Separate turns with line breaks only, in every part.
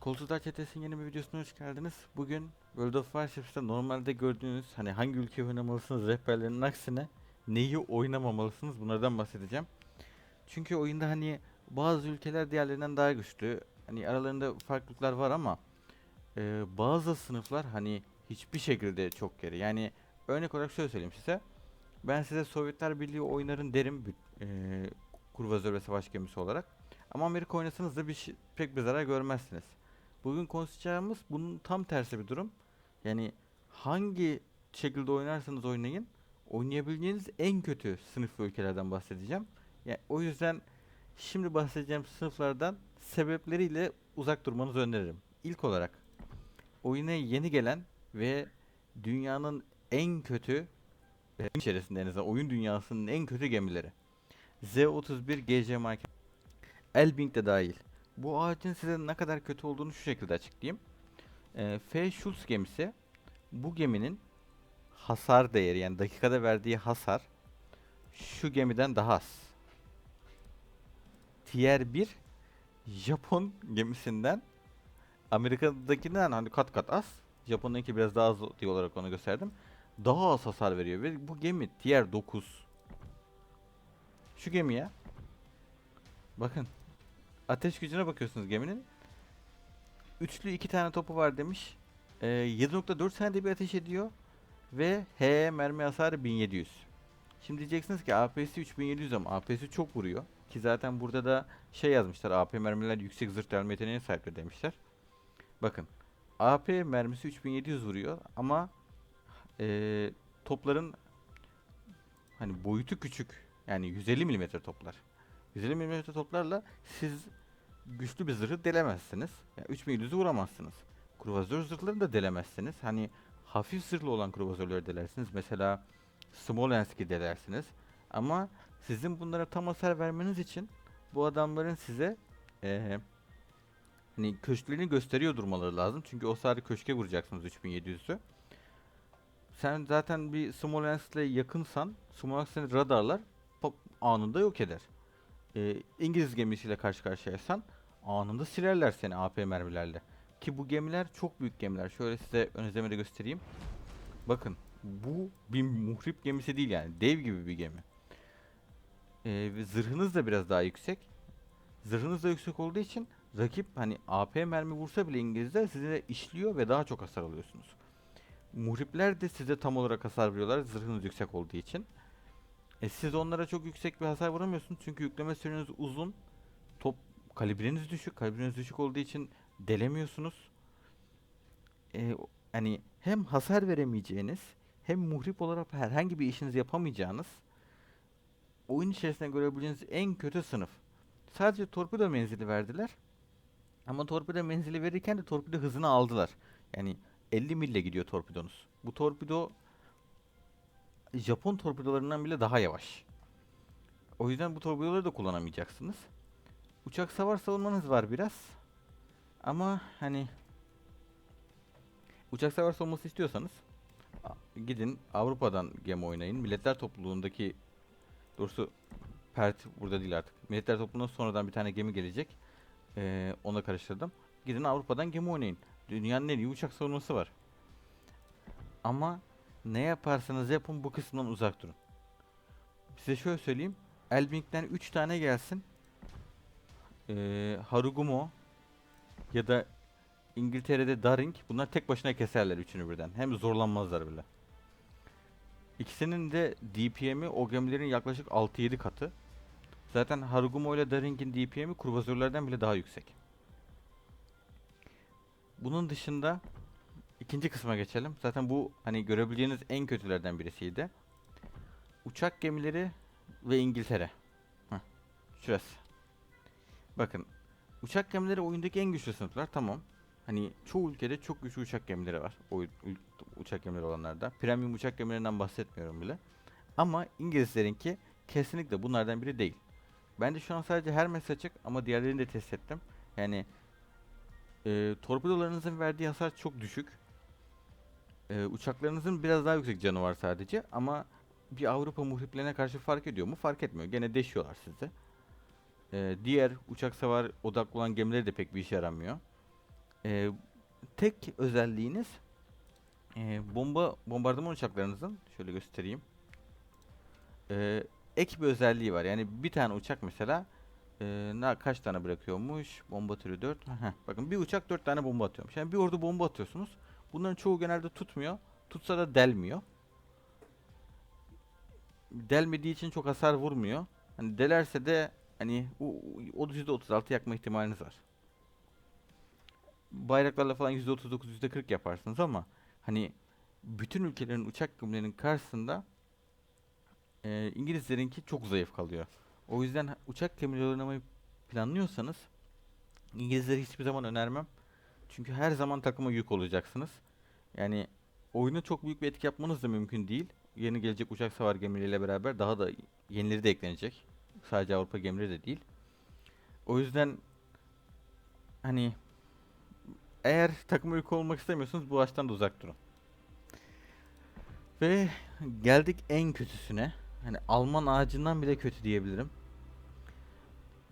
Koltuğlar Çetesi'nin yeni bir videosuna hoş geldiniz. Bugün World of Warcraft'ta normalde gördüğünüz hani hangi ülkeyi oynamalısınız rehberlerinin aksine neyi oynamamalısınız bunlardan bahsedeceğim. Çünkü oyunda hani bazı ülkeler diğerlerinden daha güçlü. Hani aralarında farklılıklar var ama e, bazı sınıflar hani hiçbir şekilde çok geri. Yani örnek olarak şöyle söyleyeyim size. Ben size Sovyetler Birliği oynarın derim e, kurvazör ve savaş gemisi olarak. Ama Amerika oynasanız da bir şey, pek bir zarar görmezsiniz. Bugün konuşacağımız bunun tam tersi bir durum. Yani hangi şekilde oynarsanız oynayın, oynayabileceğiniz en kötü sınıf ülkelerden bahsedeceğim. Yani o yüzden şimdi bahsedeceğim sınıflardan sebepleriyle uzak durmanızı öneririm. İlk olarak oyuna yeni gelen ve dünyanın en kötü oyun içerisinde en azından oyun dünyasının en kötü gemileri. Z-31 GC Market Elbing de dahil. Bu ağacın size ne kadar kötü olduğunu şu şekilde açıklayayım. Ee, F. Schultz gemisi bu geminin hasar değeri yani dakikada verdiği hasar şu gemiden daha az. Tier 1 Japon gemisinden Amerika'dakinden hani kat kat az. Japon'unki biraz daha az diye olarak onu gösterdim. Daha az hasar veriyor ve bu gemi Tier 9. Şu gemiye bakın ateş gücüne bakıyorsunuz geminin. Üçlü iki tane topu var demiş. Ee, 7.4 saniyede bir ateş ediyor. Ve H mermi hasarı 1700. Şimdi diyeceksiniz ki AP'si 3700 ama AP'si çok vuruyor. Ki zaten burada da şey yazmışlar AP mermiler yüksek zırh delme yeteneğine sahiptir demişler. Bakın AP mermisi 3700 vuruyor ama eee, topların hani boyutu küçük. Yani 150 mm toplar. 150 mm toplarla siz güçlü bir zırhı delemezsiniz. Yani 3700'ü vuramazsınız. Kruvazör zırhlarını da delemezsiniz. Hani hafif zırhlı olan kruvazörleri delersiniz. Mesela Smolensk'i delersiniz. Ama sizin bunlara tam hasar vermeniz için bu adamların size eee hani köşklerini gösteriyor durmaları lazım. Çünkü o sadece köşke vuracaksınız 3700'ü. Sen zaten bir Smolensk'le yakınsan Smolensk seni radarlar anında yok eder. Ee, İngiliz gemisiyle karşı karşıyaysan anında silerler seni AP mermilerle. Ki bu gemiler çok büyük gemiler. Şöyle size ön izlemede göstereyim. Bakın bu bir muhrip gemisi değil yani. Dev gibi bir gemi. Ee, zırhınız da biraz daha yüksek. Zırhınız da yüksek olduğu için rakip hani AP mermi vursa bile İngilizler size işliyor ve daha çok hasar alıyorsunuz. Muhripler de size tam olarak hasar veriyorlar zırhınız yüksek olduğu için. E siz onlara çok yüksek bir hasar vuramıyorsunuz çünkü yükleme süreniz uzun. Top kalibreniz düşük. Kalibreniz düşük olduğu için delemiyorsunuz. E, hani hem hasar veremeyeceğiniz hem muhrip olarak herhangi bir işinizi yapamayacağınız oyun içerisinde görebileceğiniz en kötü sınıf. Sadece torpido menzili verdiler. Ama torpido menzili verirken de torpido hızını aldılar. Yani 50 mille gidiyor torpidonuz. Bu torpido Japon torpidolarından bile daha yavaş. O yüzden bu torpidoları da kullanamayacaksınız. Uçak savar savunmanız var biraz. Ama hani uçak savar savunması istiyorsanız gidin Avrupa'dan gemi oynayın. Milletler topluluğundaki doğrusu Pert burada değil artık. Milletler topluluğuna sonradan bir tane gemi gelecek. Ee, ona karıştırdım. Gidin Avrupa'dan gemi oynayın. Dünyanın en iyi uçak savunması var. Ama ne yaparsanız yapın bu kısımdan uzak durun. Size şöyle söyleyeyim. Elbing'den 3 tane gelsin. Ee, Harugumo ya da İngiltere'de Daring bunlar tek başına keserler üçünü birden. Hem zorlanmazlar bile. İkisinin de DPM'i o gemilerin yaklaşık 6-7 katı. Zaten Harugumo ile Daring'in DPM'i kruvazörlerden bile daha yüksek. Bunun dışında ikinci kısma geçelim. Zaten bu hani görebileceğiniz en kötülerden birisiydi. Uçak gemileri ve İngiltere. Heh, şurası. Bakın uçak gemileri oyundaki en güçlü sınıflar tamam. Hani çoğu ülkede çok güçlü uçak gemileri var. O uçak gemileri olanlarda. Premium uçak gemilerinden bahsetmiyorum bile. Ama İngilizlerinki kesinlikle bunlardan biri değil. Bence şu an sadece Hermes açık ama diğerlerini de test ettim. Yani e, torpidolarınızın verdiği hasar çok düşük. E, uçaklarınızın biraz daha yüksek canı var sadece ama bir Avrupa muhriplerine karşı fark ediyor mu? Fark etmiyor. Gene deşiyorlar sizi. E, diğer uçak savar odaklı olan gemileri de pek bir işe yaramıyor. Ee, tek özelliğiniz e, bomba bombardıman uçaklarınızın şöyle göstereyim. Ee, ek bir özelliği var. Yani bir tane uçak mesela e, ne kaç tane bırakıyormuş? Bomba türü 4. Heh, bakın bir uçak 4 tane bomba atıyormuş. Yani bir ordu bomba atıyorsunuz. Bunların çoğu genelde tutmuyor. Tutsa da delmiyor. Delmediği için çok hasar vurmuyor. Hani delerse de hani o o %36 yakma ihtimaliniz var. Bayraklarla falan %39, %40 yaparsınız ama hani bütün ülkelerin uçak gemilerinin karşısında e, İngilizlerinki çok zayıf kalıyor. O yüzden uçak gemileri oynamayı planlıyorsanız İngilizleri hiçbir zaman önermem. Çünkü her zaman takıma yük olacaksınız. Yani oyuna çok büyük bir etki yapmanız da mümkün değil. Yeni gelecek uçak savar gemileriyle beraber daha da yenileri de eklenecek. Sadece Avrupa gemileri de değil. O yüzden hani eğer takıma yük olmak istemiyorsanız bu açıdan da uzak durun. Ve geldik en kötüsüne. Hani Alman ağacından bile kötü diyebilirim.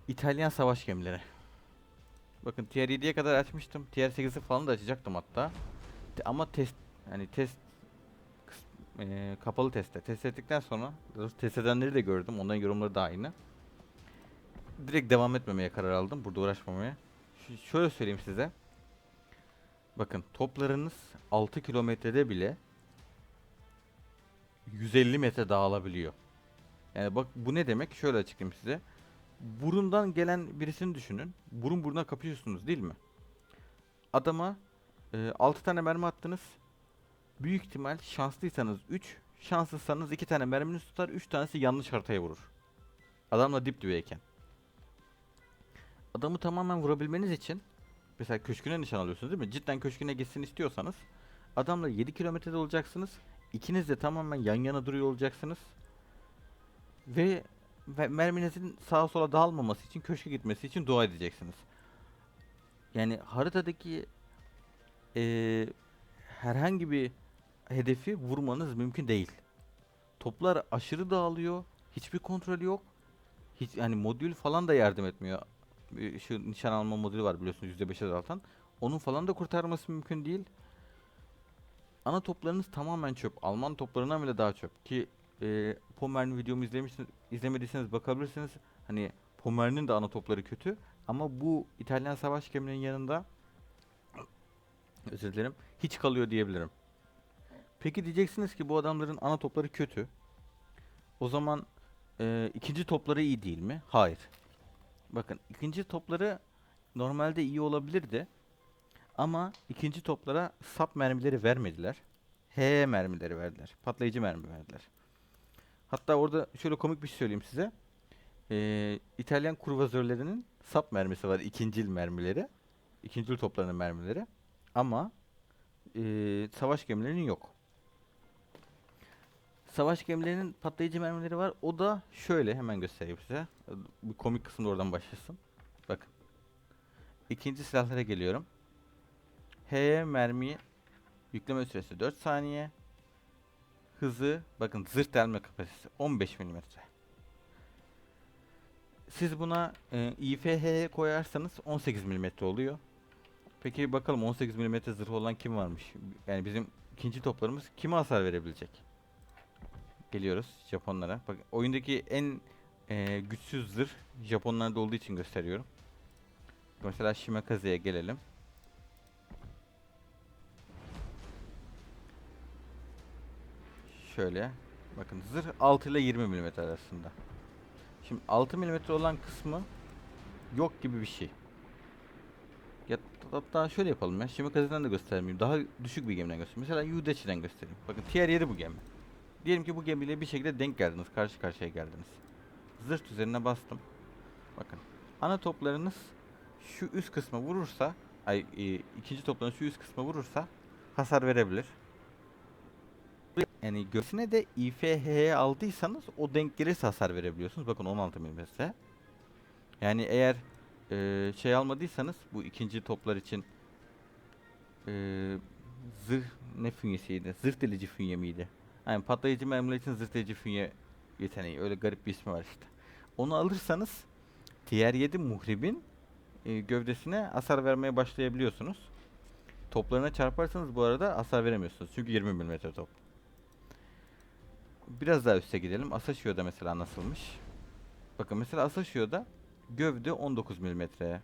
İtalyan savaş gemileri. Bakın Tier 7'ye kadar açmıştım. Tier 8'i falan da açacaktım hatta. Ama test hani test eee, kapalı testte test ettikten sonra test edenleri de gördüm. Onların yorumları da aynı. Direkt devam etmemeye karar aldım. Burada uğraşmamaya. Ş- şöyle söyleyeyim size. Bakın toplarınız 6 kilometrede bile 150 metre dağılabiliyor. Yani bak bu ne demek? Şöyle açıklayayım size. Burundan gelen birisini düşünün. Burun buruna kapışıyorsunuz değil mi? Adama 6 tane mermi attınız. Büyük ihtimal şanslıysanız 3, şanssızsanız 2 tane merminiz tutar, 3 tanesi yanlış haritaya vurur. Adamla dip dibeyken. Adamı tamamen vurabilmeniz için mesela köşküne nişan alıyorsunuz değil mi? Cidden köşküne gitsin istiyorsanız adamla 7 kilometrede olacaksınız. İkiniz de tamamen yan yana duruyor olacaksınız. Ve, ve merminizin sağa sola dağılmaması için köşke gitmesi için dua edeceksiniz. Yani haritadaki eee, herhangi bir hedefi vurmanız mümkün değil. Toplar aşırı dağılıyor. Hiçbir kontrolü yok. Hiç yani modül falan da yardım etmiyor. Bir Şu nişan alma modülü var biliyorsunuz %5 azaltan. Onun falan da kurtarması mümkün değil. Ana toplarınız tamamen çöp. Alman toplarından bile daha çöp. Ki e, Pommer'in videomu izlemişsiniz, izlemediyseniz bakabilirsiniz. Hani Pommer'in de ana topları kötü. Ama bu İtalyan savaş gemilerinin yanında özür dilerim hiç kalıyor diyebilirim. Peki diyeceksiniz ki bu adamların ana topları kötü. O zaman e, ikinci topları iyi değil mi? Hayır. Bakın ikinci topları normalde iyi olabilirdi. Ama ikinci toplara sap mermileri vermediler. HE mermileri verdiler. Patlayıcı mermi verdiler. Hatta orada şöyle komik bir şey söyleyeyim size. Ee, İtalyan kurvazörlerinin sap mermisi var. ikincil mermileri. İkincil toplarının mermileri. Ama ee, savaş gemilerinin yok. Savaş gemilerinin patlayıcı mermileri var. O da şöyle hemen göstereyim size. Bu komik kısım da oradan başlasın. Bakın. İkinci silahlara geliyorum. H mermi yükleme süresi 4 saniye. Hızı bakın zırh delme kapasitesi 15 mm. Siz buna e, IFH'ye koyarsanız 18 mm oluyor. Peki bakalım 18 mm zırh olan kim varmış? Yani bizim ikinci toplarımız kime hasar verebilecek? Geliyoruz Japonlara. Bak oyundaki en e, güçsüz zırh Japonlarda olduğu için gösteriyorum. Mesela Shimakaze'ye gelelim. Şöyle. Bakın zırh 6 ile 20 mm arasında. Şimdi 6 mm olan kısmı yok gibi bir şey. Ya hatta şöyle yapalım ya. Shimakaze'den de göstermeyeyim. Daha düşük bir gemiden göstereyim. Mesela Yudechi'den göstereyim. Bakın tier 7 bu gemi. Diyelim ki bu gemiyle bir şekilde denk geldiniz. Karşı karşıya geldiniz. Zırh üzerine bastım. Bakın. Ana toplarınız şu üst kısma vurursa ay e, ikinci topların şu üst kısma vurursa hasar verebilir. Yani göğsüne de IFH'ye aldıysanız o denk gelirse hasar verebiliyorsunuz. Bakın 16 mm. Yani eğer e, şey almadıysanız bu ikinci toplar için e, zırh ne fünyesiydi? Zırh delici fünye miydi? Yani patlayıcı mermiler için zırh delici fünye yeteneği. Öyle garip bir ismi var işte. Onu alırsanız Tier 7 muhribin e, gövdesine hasar vermeye başlayabiliyorsunuz. Toplarına çarparsanız bu arada hasar veremiyorsunuz. Çünkü 20 mm top. Biraz daha üste gidelim. Asashio'da mesela nasılmış? Bakın mesela Asashio'da gövde 19 mm.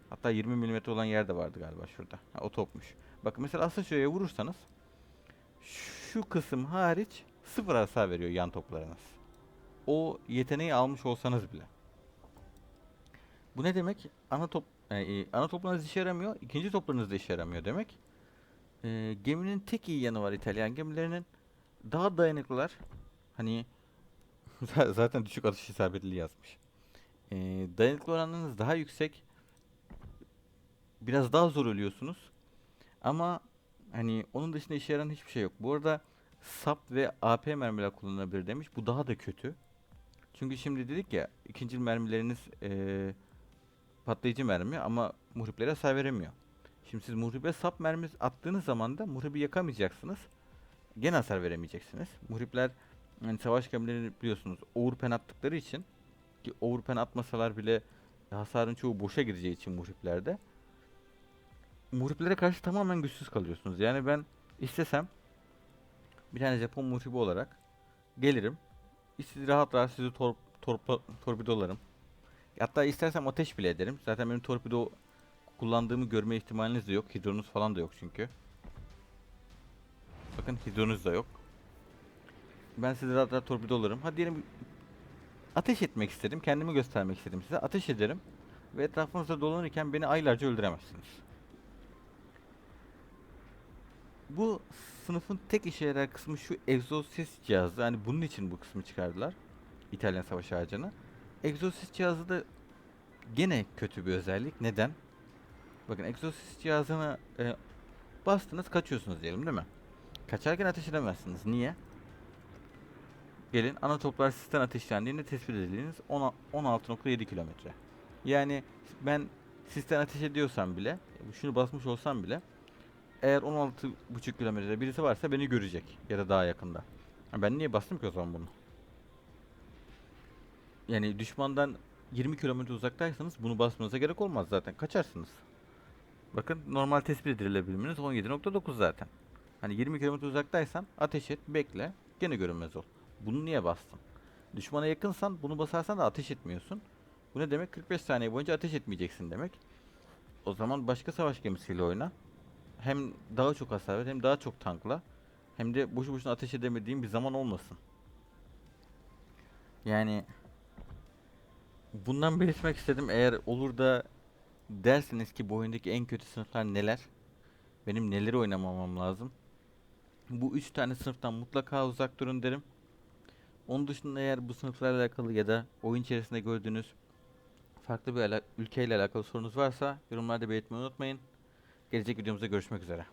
Hatta 20 mm olan yer de vardı galiba şurada. Ha, o topmuş. Bakın mesela Asashio'ya vurursanız şu kısım hariç sıfır hasar veriyor yan toplarınız. O yeteneği almış olsanız bile. Bu ne demek? Ana top e, ana toplarınız işe yaramıyor, ikinci toplarınız da işe yaramıyor demek. E, geminin tek iyi yanı var İtalyan gemilerinin daha dayanıklılar. Hani zaten düşük atış isabetli yazmış. E, dayanıklı oranınız daha yüksek. Biraz daha zor ölüyorsunuz. Ama hani onun dışında işe yarayan hiçbir şey yok. Bu arada SAP ve AP mermiler kullanılabilir demiş. Bu daha da kötü. Çünkü şimdi dedik ya ikinci mermileriniz eee, patlayıcı mermi ama muhriplere hasar veremiyor. Şimdi siz muhribe sap mermi attığınız zaman da muhribi yakamayacaksınız. Gene hasar veremeyeceksiniz. Muhripler yani savaş gemilerini biliyorsunuz overpen attıkları için ki overpen atmasalar bile hasarın çoğu boşa gideceği için muhriplerde muhriplere karşı tamamen güçsüz kalıyorsunuz. Yani ben istesem bir tane Japon muhribi olarak gelirim. Sizi rahat rahat sizi tor torpa- torpidolarım. Hatta istersem ateş bile ederim. Zaten benim torpido kullandığımı görme ihtimaliniz de yok. Hidronuz falan da yok çünkü. Bakın hidronuz da yok. Ben sizi rahat rahat torpidolarım. Hadi diyelim ateş etmek istedim. Kendimi göstermek istedim size. Ateş ederim. Ve etrafınızda dolanırken beni aylarca öldüremezsiniz. Bu sınıfın tek işe yarar kısmı şu egzoz ses cihazı. Hani bunun için bu kısmı çıkardılar. İtalyan savaş ağacını. Egzosis cihazı da gene kötü bir özellik. Neden? Bakın egzosis cihazını e, bastınız kaçıyorsunuz diyelim değil mi? Kaçarken ateş edemezsiniz. Niye? Gelin ana toplar sistem ateşlendiğinde tespit edildiğiniz 10 16.7 kilometre. Yani ben sistem ateş ediyorsam bile, şunu basmış olsam bile eğer 16.5 kilometrede birisi varsa beni görecek ya da daha yakında. Ben niye bastım ki o zaman bunu? Yani düşmandan 20 kilometre uzaktaysanız bunu basmanıza gerek olmaz zaten. Kaçarsınız. Bakın normal tespit edilebilmeniz 17.9 zaten. Hani 20 kilometre uzaktaysan ateş et, bekle, gene görünmez ol. Bunu niye bastın? Düşmana yakınsan bunu basarsan da ateş etmiyorsun. Bu ne demek? 45 saniye boyunca ateş etmeyeceksin demek. O zaman başka savaş gemisiyle oyna. Hem daha çok hasar ver hem daha çok tankla. Hem de boşu boşuna ateş edemediğin bir zaman olmasın. Yani bundan belirtmek istedim. Eğer olur da derseniz ki bu oyundaki en kötü sınıflar neler? Benim neleri oynamamam lazım? Bu üç tane sınıftan mutlaka uzak durun derim. Onun dışında eğer bu sınıflarla alakalı ya da oyun içerisinde gördüğünüz farklı bir ülkeyle alakalı sorunuz varsa yorumlarda belirtmeyi unutmayın. Gelecek videomuzda görüşmek üzere.